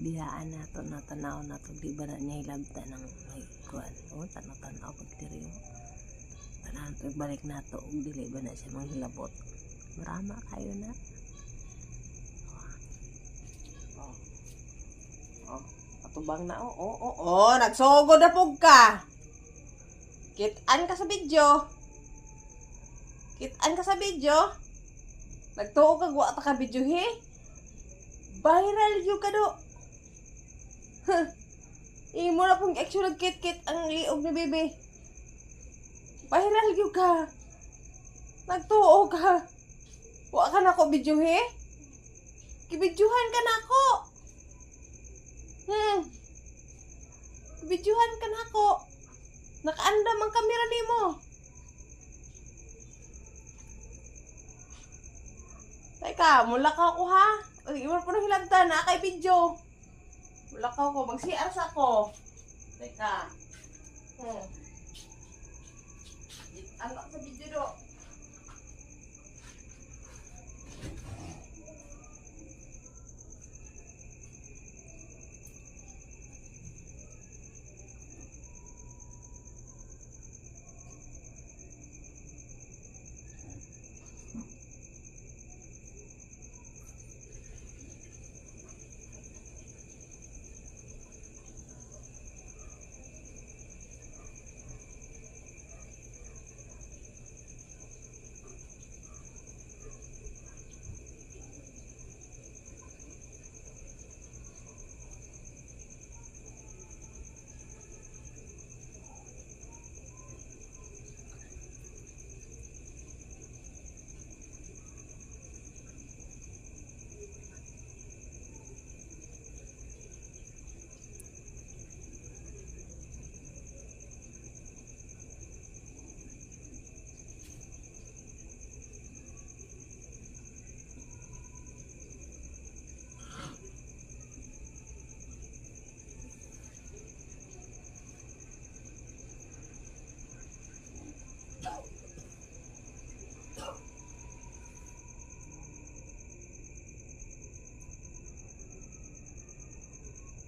biyaan na to na tanaw na di ba niya hilabta ng may kuan o tanaw tanaw pag tiriyo tanaw to balik na to dili ba na siya manghilabot. Marama kayo na. Oh. Oh. Atubang na oh oh oh, oh nagsogo na pug ka. Kitan ka sa video. Kitan ka sa video. Nagtuo ka guwa ta ka video he? Viral yung ka do. Huh. Na pong action kit-kit ang liog ni bebe. Viral yung ka. Nagtuo ka. Wa ka na ko video he? Kibidyohan ka na ako. Hmm. Kibidyohan ka na ako. Nakaandam ang kamera nimo. Teka, mula ka ako ha. Imo po na hilabta na kay video. Wala ka ko, mag-CR sa ako. Teka. Hmm.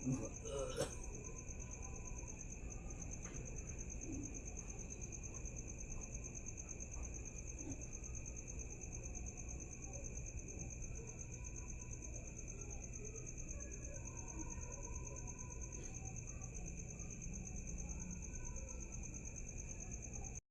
Mm-hmm.